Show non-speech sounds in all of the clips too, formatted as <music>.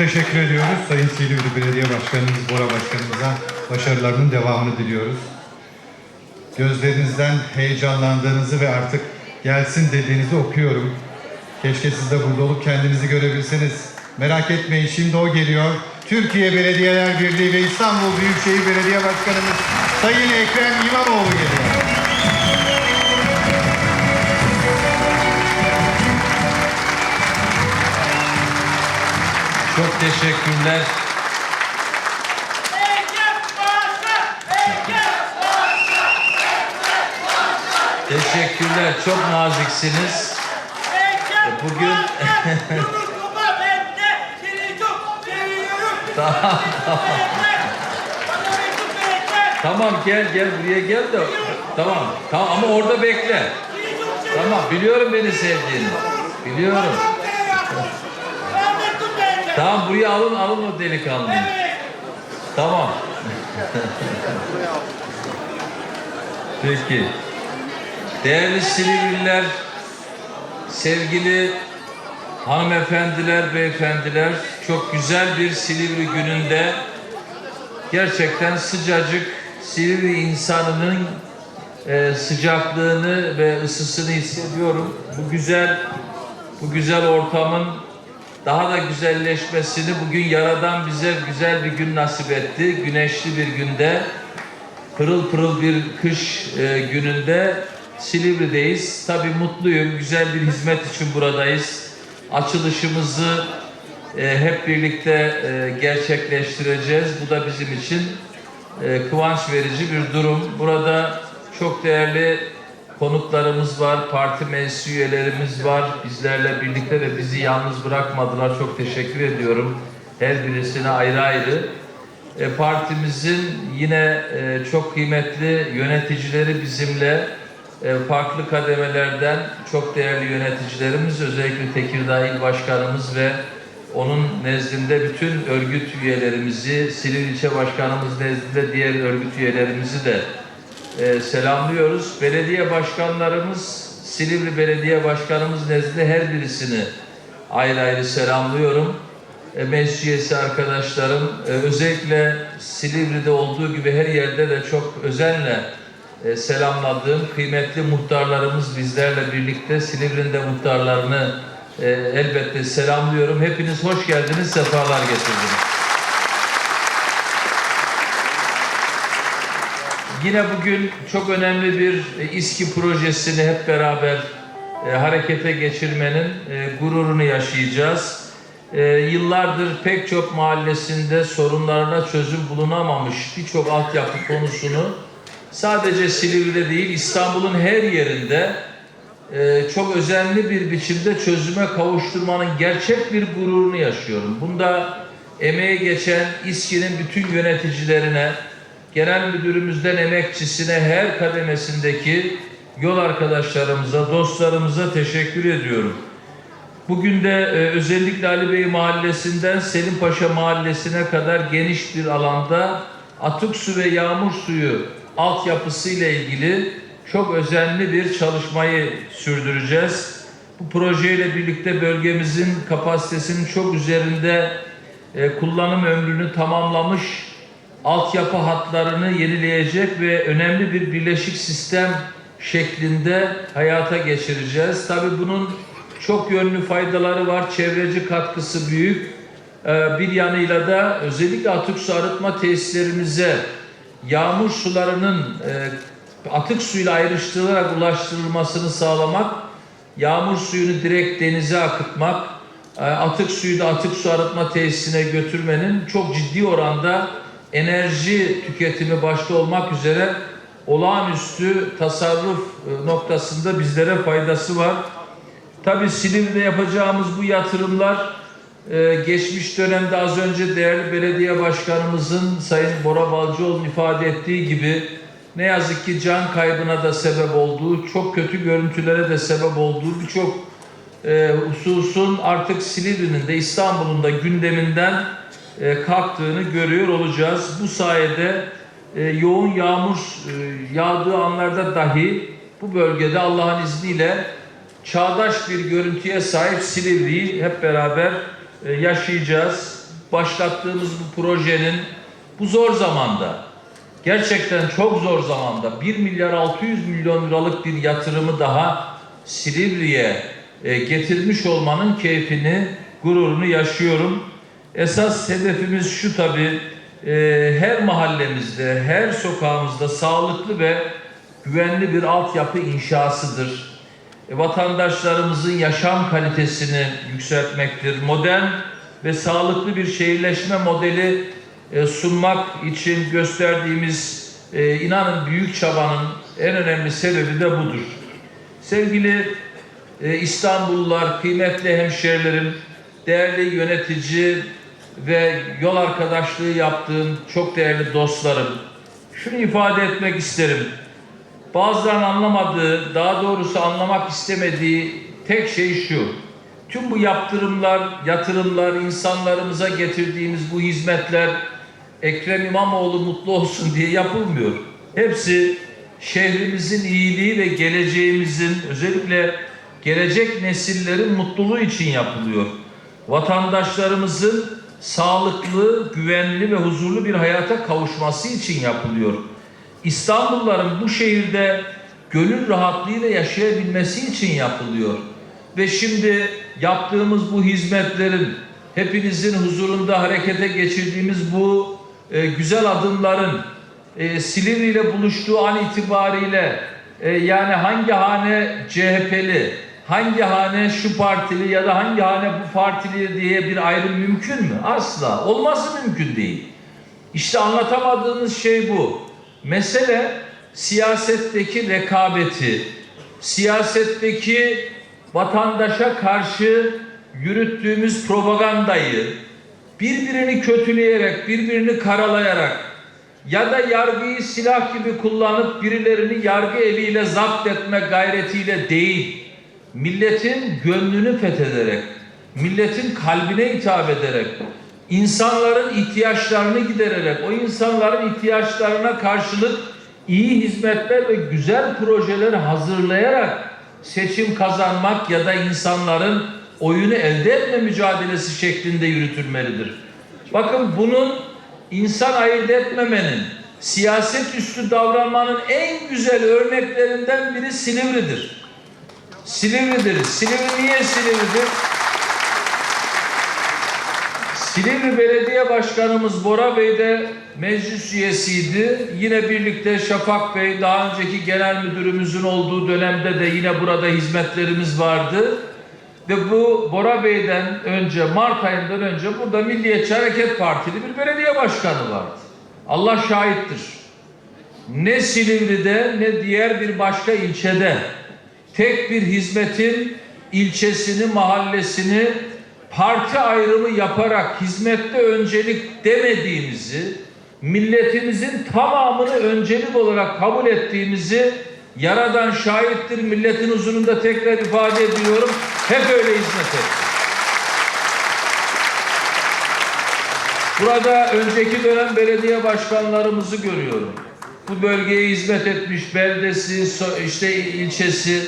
teşekkür ediyoruz. Sayın Silivri Belediye Başkanımız Bora Başkanımıza başarılarının devamını diliyoruz. Gözlerinizden heyecanlandığınızı ve artık gelsin dediğinizi okuyorum. Keşke siz de burada olup kendinizi görebilseniz. Merak etmeyin şimdi o geliyor. Türkiye Belediyeler Birliği ve İstanbul Büyükşehir Belediye Başkanımız Sayın Ekrem İmamoğlu geliyor. Teşekkürler. Teşekkürler. Çok naziksiniz. Bugün <laughs> Tamam, tamam gel gel buraya gel de. Tamam. Tamam ama orada bekle. Tamam biliyorum beni sevdiğini. Biliyorum. Tamam buraya alın alın o delikanlıyı. Tamam. Peki. Değerli Silivriler, sevgili hanımefendiler, beyefendiler, çok güzel bir Silivri gününde gerçekten sıcacık Silivri insanının e, sıcaklığını ve ısısını hissediyorum. Bu güzel bu güzel ortamın daha da güzelleşmesini bugün Yaradan bize güzel bir gün nasip etti. Güneşli bir günde, pırıl pırıl bir kış e, gününde Silivri'deyiz. Tabii mutluyum. Güzel bir hizmet için buradayız. Açılışımızı e, hep birlikte e, gerçekleştireceğiz. Bu da bizim için e, kıvanç verici bir durum. Burada çok değerli konuklarımız var, parti meclis üyelerimiz var bizlerle birlikte ve bizi yalnız bırakmadılar. Çok teşekkür ediyorum her birisine ayrı ayrı. E, partimizin yine e, çok kıymetli yöneticileri bizimle e, farklı kademelerden çok değerli yöneticilerimiz özellikle Tekirdağ İl Başkanımız ve onun nezdinde bütün örgüt üyelerimizi, Silivri İlçe Başkanımız nezdinde diğer örgüt üyelerimizi de e, selamlıyoruz. Belediye başkanlarımız, Silivri Belediye Başkanımız nezdinde her birisini ayrı ayrı selamlıyorum. E, meclis arkadaşlarım, e, özellikle Silivri'de olduğu gibi her yerde de çok özenle e, selamladığım kıymetli muhtarlarımız bizlerle birlikte Silivri'nin de muhtarlarını e, elbette selamlıyorum. Hepiniz hoş geldiniz, sefalar getirdiniz. Yine bugün çok önemli bir e, İSKİ projesini hep beraber e, harekete geçirmenin e, gururunu yaşayacağız. E, yıllardır pek çok mahallesinde sorunlarına çözüm bulunamamış birçok altyapı konusunu sadece Silivri'de değil İstanbul'un her yerinde e, çok özenli bir biçimde çözüme kavuşturmanın gerçek bir gururunu yaşıyorum. Bunda emeği geçen İSKİ'nin bütün yöneticilerine, genel müdürümüzden emekçisine her kademesindeki yol arkadaşlarımıza, dostlarımıza teşekkür ediyorum. Bugün de e, özellikle Ali Bey Mahallesi'nden Selim Paşa Mahallesi'ne kadar geniş bir alanda atık su ve yağmur suyu altyapısı ile ilgili çok özenli bir çalışmayı sürdüreceğiz. Bu projeyle birlikte bölgemizin kapasitesinin çok üzerinde e, kullanım ömrünü tamamlamış altyapı hatlarını yenileyecek ve önemli bir birleşik sistem şeklinde hayata geçireceğiz. Tabii bunun çok yönlü faydaları var. Çevreci katkısı büyük. Ee, Bir yanıyla da özellikle atık su arıtma tesislerimize yağmur sularının e, atık suyla ayrıştırılarak ulaştırılmasını sağlamak, yağmur suyunu direkt denize akıtmak, e, atık suyu da atık su arıtma tesisine götürmenin çok ciddi oranda enerji tüketimi başta olmak üzere olağanüstü tasarruf e, noktasında bizlere faydası var. Tabii Silivri'de yapacağımız bu yatırımlar e, geçmiş dönemde az önce değerli belediye başkanımızın Sayın Bora Balcıoğlu'nun ifade ettiği gibi ne yazık ki can kaybına da sebep olduğu, çok kötü görüntülere de sebep olduğu birçok e, hususun artık Silivri'nin de İstanbul'un da gündeminden e, kalktığını görüyor olacağız. Bu sayede e, yoğun yağmur e, yağdığı anlarda dahi bu bölgede Allah'ın izniyle çağdaş bir görüntüye sahip Silivri'yi hep beraber e, yaşayacağız. başlattığımız bu projenin bu zor zamanda gerçekten çok zor zamanda 1 milyar 600 milyon liralık bir yatırımı daha Silivri'ye e, getirmiş olmanın keyfini, gururunu yaşıyorum. Esas hedefimiz şu tabii e, her mahallemizde, her sokağımızda sağlıklı ve güvenli bir altyapı inşasıdır. E, vatandaşlarımızın yaşam kalitesini yükseltmektir. Modern ve sağlıklı bir şehirleşme modeli e, sunmak için gösterdiğimiz e, inanın büyük çabanın en önemli sebebi de budur. Sevgili e, İstanbullular, kıymetli hemşehrilerim, değerli yönetici ve yol arkadaşlığı yaptığım çok değerli dostlarım, şunu ifade etmek isterim. Bazılarının anlamadığı, daha doğrusu anlamak istemediği tek şey şu. Tüm bu yaptırımlar, yatırımlar, insanlarımıza getirdiğimiz bu hizmetler Ekrem İmamoğlu mutlu olsun diye yapılmıyor. Hepsi şehrimizin iyiliği ve geleceğimizin özellikle gelecek nesillerin mutluluğu için yapılıyor. Vatandaşlarımızın sağlıklı, güvenli ve huzurlu bir hayata kavuşması için yapılıyor. İstanbulluların bu şehirde gönül rahatlığıyla yaşayabilmesi için yapılıyor. Ve şimdi yaptığımız bu hizmetlerin hepinizin huzurunda harekete geçirdiğimiz bu e, güzel adımların e, Silivri ile buluştuğu an itibariyle e, yani hangi hane CHP'li, hangi hane şu partili ya da hangi hane bu partili diye bir ayrım mümkün mü? Asla. Olması mümkün değil. İşte anlatamadığınız şey bu. Mesele siyasetteki rekabeti, siyasetteki vatandaşa karşı yürüttüğümüz propagandayı birbirini kötüleyerek, birbirini karalayarak ya da yargıyı silah gibi kullanıp birilerini yargı eliyle zapt etme gayretiyle değil, milletin gönlünü fethederek, milletin kalbine hitap ederek, insanların ihtiyaçlarını gidererek, o insanların ihtiyaçlarına karşılık iyi hizmetler ve güzel projeler hazırlayarak seçim kazanmak ya da insanların oyunu elde etme mücadelesi şeklinde yürütülmelidir. Bakın bunun insan ayırt etmemenin, siyaset üstü davranmanın en güzel örneklerinden biri Silivri'dir. Silivri'dir. Silivri niye Silivri'dir? Silivri Belediye Başkanımız Bora Bey de meclis üyesiydi. Yine birlikte Şafak Bey daha önceki genel müdürümüzün olduğu dönemde de yine burada hizmetlerimiz vardı. Ve bu Bora Bey'den önce Mart ayından önce burada Milliyetçi Hareket Partili bir belediye başkanı vardı. Allah şahittir. Ne Silivri'de ne diğer bir başka ilçede tek bir hizmetin ilçesini, mahallesini parti ayrımı yaparak hizmette öncelik demediğimizi, milletimizin tamamını öncelik olarak kabul ettiğimizi Yaradan şahittir, milletin huzurunda tekrar ifade ediyorum. Hep öyle hizmet ettik. Burada önceki dönem belediye başkanlarımızı görüyorum. Bu bölgeye hizmet etmiş beldesi, işte ilçesi.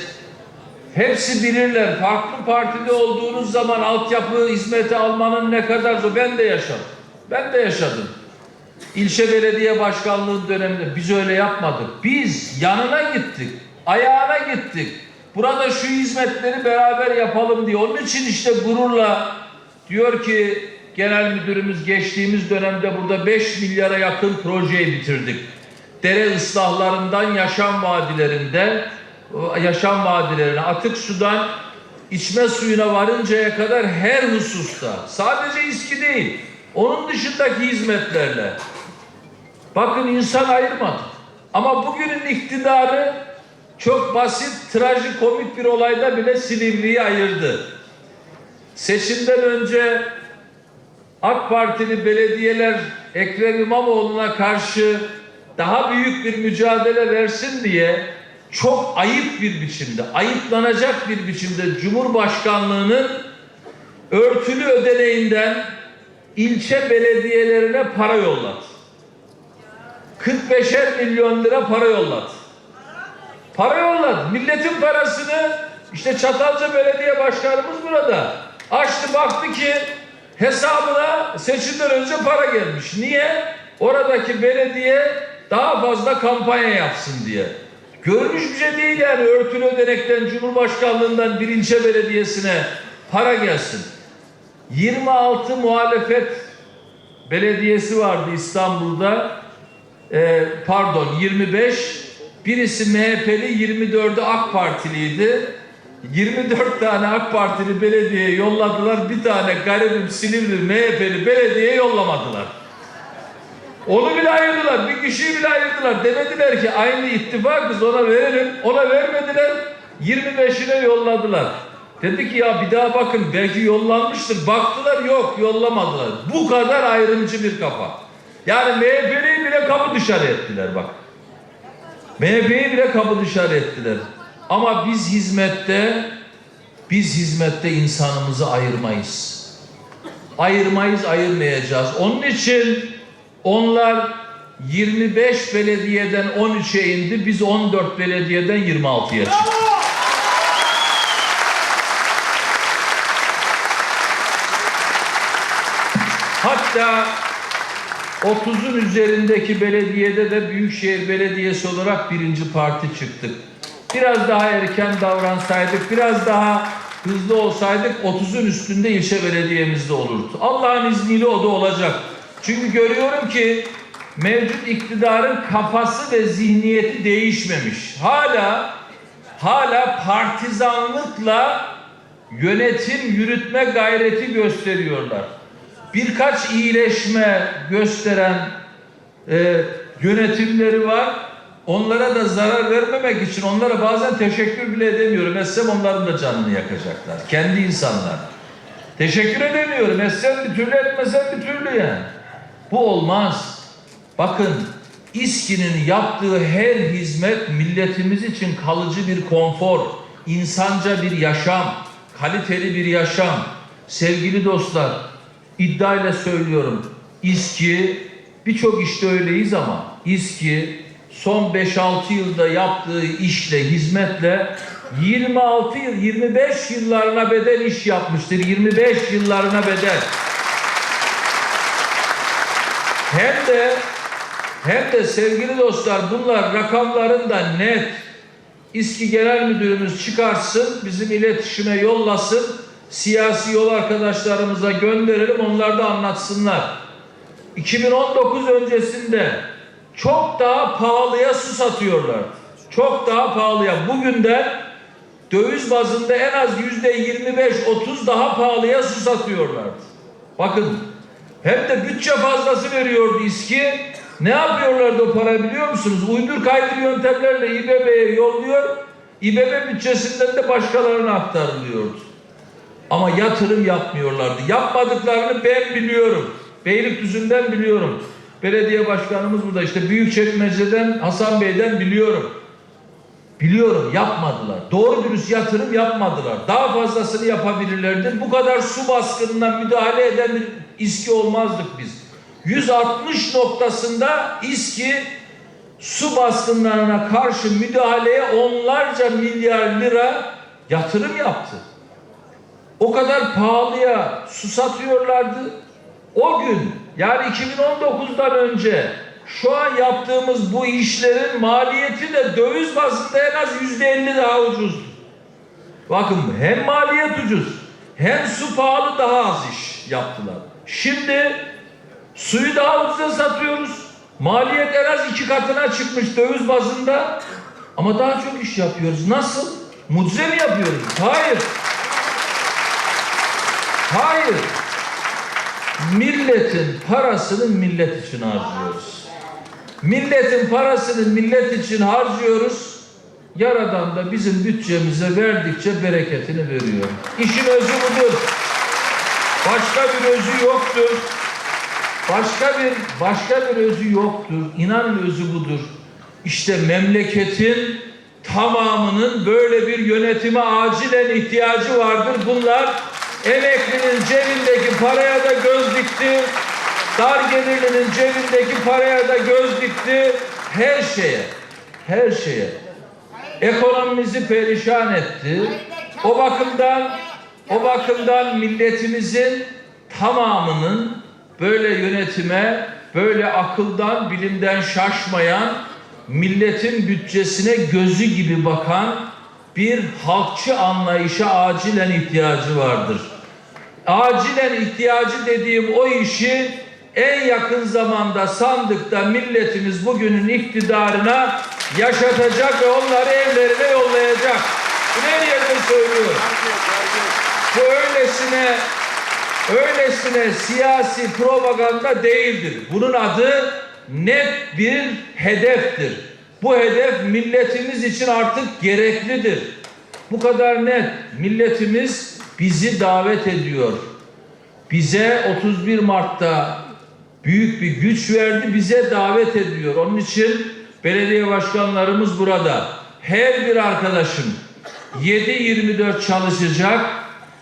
Hepsi bilirler. Farklı partide olduğunuz zaman altyapı hizmeti almanın ne kadar zor. Ben de yaşadım. Ben de yaşadım. İlçe belediye başkanlığı döneminde biz öyle yapmadık. Biz yanına gittik. Ayağına gittik. Burada şu hizmetleri beraber yapalım diye. Onun için işte gururla diyor ki genel müdürümüz geçtiğimiz dönemde burada 5 milyara yakın projeyi bitirdik. Dere ıslahlarından yaşam vadilerinde yaşam vadilerine, atık sudan içme suyuna varıncaya kadar her hususta sadece İSKİ değil onun dışındaki hizmetlerle bakın insan ayırmadı. Ama bugünün iktidarı çok basit, trajikomik bir olayda bile Silivri'yi ayırdı. Seçimden önce AK Partili belediyeler Ekrem İmamoğlu'na karşı daha büyük bir mücadele versin diye çok ayıp bir biçimde, ayıplanacak bir biçimde Cumhurbaşkanlığının örtülü ödeneğinden ilçe belediyelerine para yolladı. 45'er milyon lira para yolladı. Para yolladı. Milletin parasını işte Çatalca Belediye Başkanımız burada. Açtı baktı ki hesabına seçimden önce para gelmiş. Niye? Oradaki belediye daha fazla kampanya yapsın diye. Görünüş bir şey değil yani örtülü ödenekten Cumhurbaşkanlığından bir ilçe belediyesine para gelsin. 26 muhalefet belediyesi vardı İstanbul'da. Ee, pardon 25. Birisi MHP'li 24'ü AK Partiliydi. 24 tane AK Partili belediye yolladılar. Bir tane garibim Silivri MHP'li belediye yollamadılar. Onu bile ayırdılar. Bir kişiyi bile ayırdılar. Demediler ki aynı ittifakız ona verelim. Ona vermediler. 25'ine yolladılar. Dedi ki ya bir daha bakın belki yollanmıştır. Baktılar yok yollamadılar. Bu kadar ayrımcı bir kafa. Yani MHP'liyi bile kapı dışarı ettiler bak. MHP'yi bile kapı dışarı ettiler. Ama biz hizmette biz hizmette insanımızı ayırmayız. Ayırmayız, ayırmayacağız. Onun için onlar 25 belediyeden 13'e indi. Biz 14 belediyeden 26'ya çıktık. Hatta 30'un üzerindeki belediyede de Büyükşehir Belediyesi olarak birinci parti çıktık. Biraz daha erken davransaydık, biraz daha hızlı olsaydık 30'un üstünde ilçe belediyemizde olurdu. Allah'ın izniyle o da olacak. Çünkü görüyorum ki mevcut iktidarın kafası ve zihniyeti değişmemiş. Hala hala partizanlıkla yönetim yürütme gayreti gösteriyorlar. Birkaç iyileşme gösteren e, yönetimleri var. Onlara da zarar vermemek için onlara bazen teşekkür bile edemiyorum. Etsem onların da canını yakacaklar. Kendi insanlar. Teşekkür edemiyorum. Etsem bir türlü etmesem bir türlü yani. Bu olmaz. Bakın İSKİ'nin yaptığı her hizmet milletimiz için kalıcı bir konfor, insanca bir yaşam, kaliteli bir yaşam. Sevgili dostlar, iddiayla söylüyorum. İSKİ birçok işte öyleyiz ama İSKİ son 5-6 yılda yaptığı işle, hizmetle 26 yıl, 25 yıllarına bedel iş yapmıştır. 25 yıllarına bedel. Hem de hem de sevgili dostlar bunlar rakamların da net İSKİ Genel Müdürümüz çıkarsın, bizim iletişime yollasın, siyasi yol arkadaşlarımıza gönderelim, onlar da anlatsınlar. 2019 öncesinde çok daha pahalıya su satıyorlardı. Çok daha pahalıya. Bugünden döviz bazında en az yüzde 25-30 daha pahalıya su satıyorlardı. Bakın hem de bütçe fazlası veriyordu İSKİ. Ne yapıyorlardı o para biliyor musunuz? Uydur kaydır yöntemlerle İBB'ye yolluyor. İBB bütçesinden de başkalarına aktarılıyordu. Ama yatırım yapmıyorlardı. Yapmadıklarını ben biliyorum. Beylikdüzü'nden biliyorum. Belediye başkanımız burada işte Büyükçekmece'den Hasan Bey'den biliyorum. Biliyorum yapmadılar. Doğru dürüst yatırım yapmadılar. Daha fazlasını yapabilirlerdi. Bu kadar su baskınına müdahale eden bir İSKİ olmazdık biz. 160 noktasında İSKİ su baskınlarına karşı müdahaleye onlarca milyar lira yatırım yaptı. O kadar pahalıya su satıyorlardı. O gün yani 2019'dan önce şu an yaptığımız bu işlerin maliyeti de döviz bazında en az yüzde elli daha ucuzdu. Bakın hem maliyet ucuz hem su pahalı daha az iş yaptılar. Şimdi suyu daha ucuza satıyoruz. Maliyet en az iki katına çıkmış döviz bazında. Ama daha çok iş yapıyoruz. Nasıl? Mucize mi yapıyoruz? Hayır. Hayır. Milletin parasını millet için harcıyoruz. Milletin parasını millet için harcıyoruz. Yaradan da bizim bütçemize verdikçe bereketini veriyor. İşin özü budur. Başka bir özü yoktur. Başka bir başka bir özü yoktur. İnanın özü budur. İşte memleketin tamamının böyle bir yönetime acilen ihtiyacı vardır. Bunlar emeklinin cebindeki paraya da göz dikti. Dar gelirlinin cebindeki paraya da göz dikti. Her şeye, her şeye. Ekonomimizi perişan etti. O bakımdan o bakımdan milletimizin tamamının böyle yönetime, böyle akıldan, bilimden şaşmayan, milletin bütçesine gözü gibi bakan bir halkçı anlayışa acilen ihtiyacı vardır. Acilen ihtiyacı dediğim o işi en yakın zamanda sandıkta milletimiz bugünün iktidarına yaşatacak ve onları evlerine yollayacak. Bunu her yerde söylüyorum. Bu öylesine öylesine siyasi propaganda değildir. Bunun adı net bir hedeftir. Bu hedef milletimiz için artık gereklidir. Bu kadar net. Milletimiz bizi davet ediyor. Bize 31 Mart'ta büyük bir güç verdi, bize davet ediyor. Onun için belediye başkanlarımız burada. Her bir arkadaşım 7-24 çalışacak.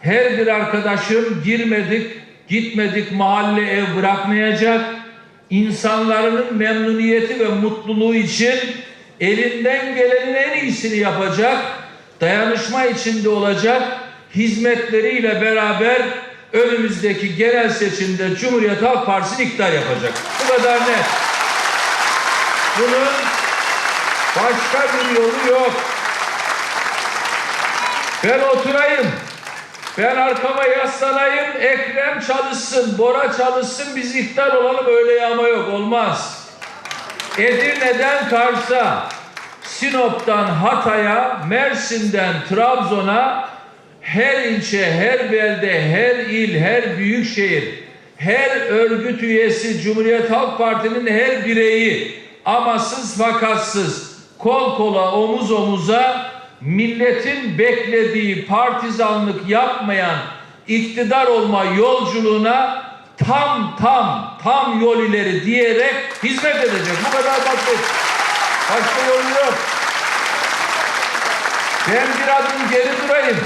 Her bir arkadaşım girmedik, gitmedik mahalle ev bırakmayacak. İnsanların memnuniyeti ve mutluluğu için elinden gelenin en iyisini yapacak. Dayanışma içinde olacak. Hizmetleriyle beraber önümüzdeki genel seçimde Cumhuriyet Halk Partisi'ni iktidar yapacak. Bu kadar net. Bunun başka bir yolu yok. Ben oturayım. Ben arkama yaslanayım. Ekrem çalışsın, Bora çalışsın. Biz iktidar olalım öyle yağma yok. Olmaz. Edirne'den Kars'a, Sinop'tan Hatay'a, Mersin'den Trabzon'a her ilçe, her belde, her il, her büyük şehir, her örgüt üyesi, Cumhuriyet Halk Parti'nin her bireyi amasız fakatsız, kol kola, omuz omuza milletin beklediği partizanlık yapmayan iktidar olma yolculuğuna tam tam tam yol ileri diyerek hizmet edecek. Bu kadar basit. Başka yolu yok. Ben bir adım geri durayım.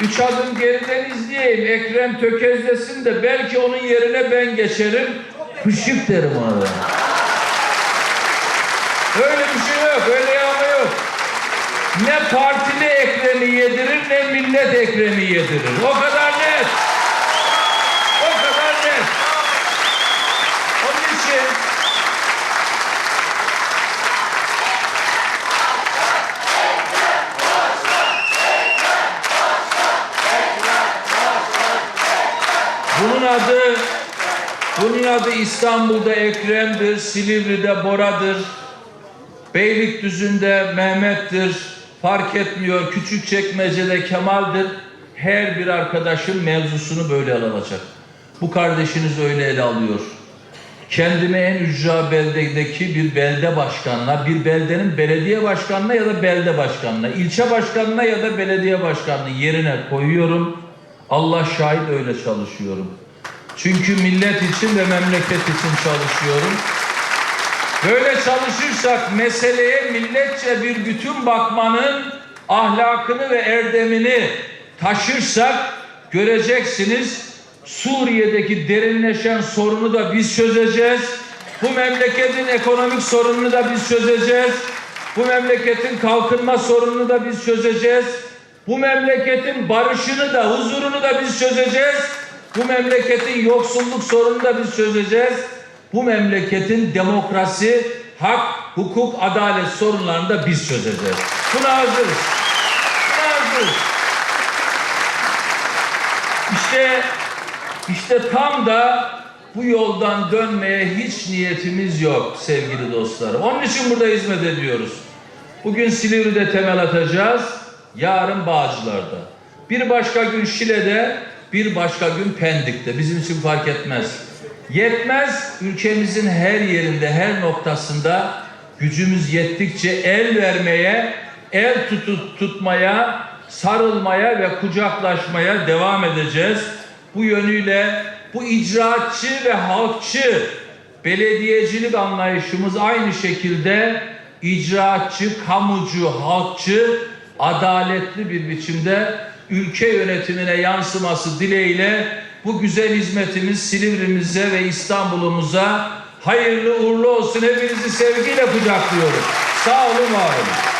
Üç adım geriden izleyeyim. Ekrem tökezlesin de belki onun yerine ben geçerim. Hışık derim ona. Öyle bir şey yok. Öyle yağma yok. Ne partili Ekrem'i yedirir ne millet Ekrem'i yedirir. O kadar net. Adı bunun adı İstanbul'da Ekrem'dir, Silivri'de Bora'dır. Beylikdüzü'nde Mehmet'tir, fark etmiyor. Küçükçekmece'de Kemal'dir. Her bir arkadaşın mevzusunu böyle alacak. Bu kardeşiniz öyle ele alıyor. Kendimi en ücra beldedeki bir belde başkanına, bir beldenin belediye başkanına ya da belde başkanına, ilçe başkanına ya da belediye başkanlığı yerine koyuyorum. Allah şahit öyle çalışıyorum. Çünkü millet için ve memleket için çalışıyorum. Böyle çalışırsak meseleye milletçe bir bütün bakmanın ahlakını ve erdemini taşırsak göreceksiniz Suriye'deki derinleşen sorunu da biz çözeceğiz. Bu memleketin ekonomik sorununu da biz çözeceğiz. Bu memleketin kalkınma sorununu da biz çözeceğiz. Bu memleketin barışını da huzurunu da biz çözeceğiz. Bu memleketin yoksulluk sorununu da biz çözeceğiz bu memleketin demokrasi, hak, hukuk, adalet sorunlarını da biz çözeceğiz. Buna hazırız. Buna hazırız. İşte, işte tam da bu yoldan dönmeye hiç niyetimiz yok sevgili dostlarım. Onun için burada hizmet ediyoruz. Bugün Silivri'de temel atacağız. Yarın Bağcılar'da. Bir başka gün Şile'de, bir başka gün Pendik'te. Bizim için fark etmez. Yetmez ülkemizin her yerinde, her noktasında gücümüz yettikçe el vermeye, el tutup tutmaya, sarılmaya ve kucaklaşmaya devam edeceğiz. Bu yönüyle bu icraatçı ve halkçı belediyecilik anlayışımız aynı şekilde icraatçı, kamucu, halkçı, adaletli bir biçimde ülke yönetimine yansıması dileğiyle bu güzel hizmetimiz Silivri'mize ve İstanbul'umuza hayırlı uğurlu olsun. Hepinizi sevgiyle kucaklıyorum. Sağ olun, var olun.